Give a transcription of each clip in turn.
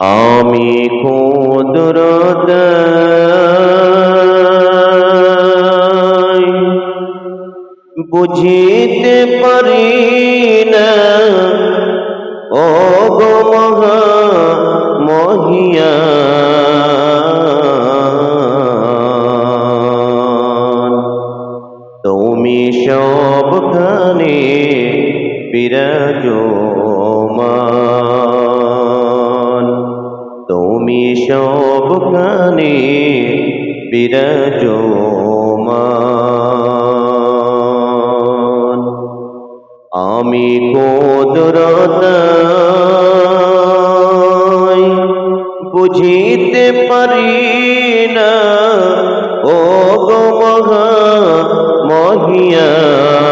আমি কুদরত বুঝিতে পারি না। ও গো মহা মহিয়ান তুমি সবখানে বিরাজমান। তুমি সবখানে বিরাজমান। আমি কোদরত বুঝিতে পারি না ও গো মহা মহিয়ান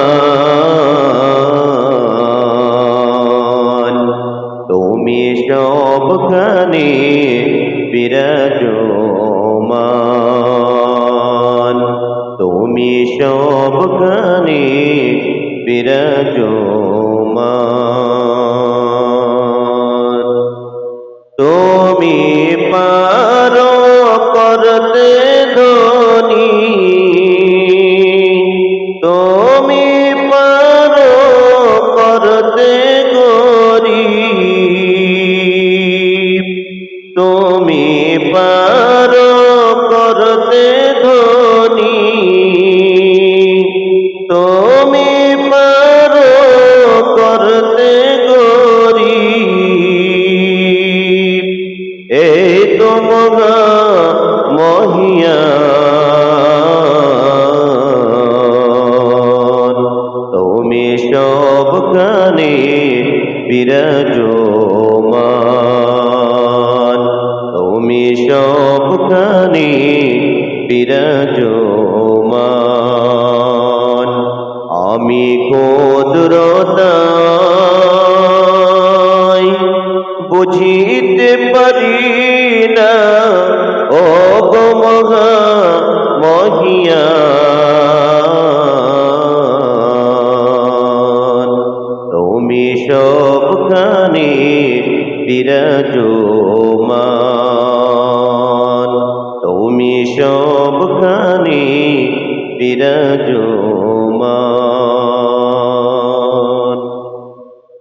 বিরাজমান। তুমি সবখানে বিরাজমান। পারো করতে ধনী। তুমি পারো করতে গরিব। এই তো মহা মহিয়ান তুমি সবখানে বিরাজমান সবখানে বিরাজমান। আমি কোদরতাই বুঝিতে পারি না ও মহা মহিয়ান তুমি সবখানে বিরাজমান। তুমি সবখানে বিরাজমান।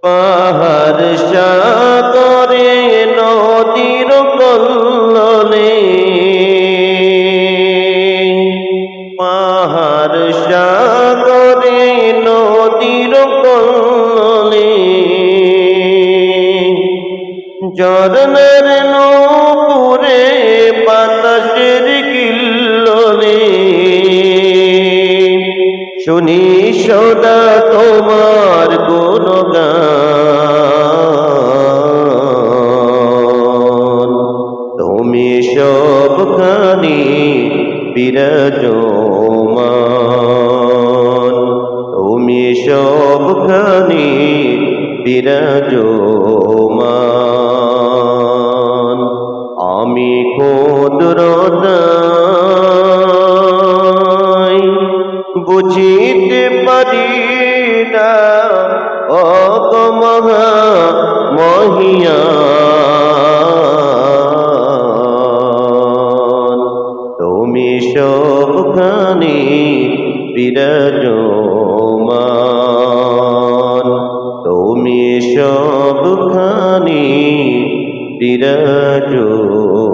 পাহাড় সাগরে নদীর কল্লনে পাহাড় সাগরে নদীর কল্লনে জরনের নপুরে বাতাসের শুনি সদা তোমার গুণগান। তুমি সবখানি বিরাজমান। তুমি সবখানি বিরাজমান। বুঝিতে পারি না ও গো মহা মহিয়ান তুমি সবখানে বিরাজমান। তুমি সবখানে বিরাজমান।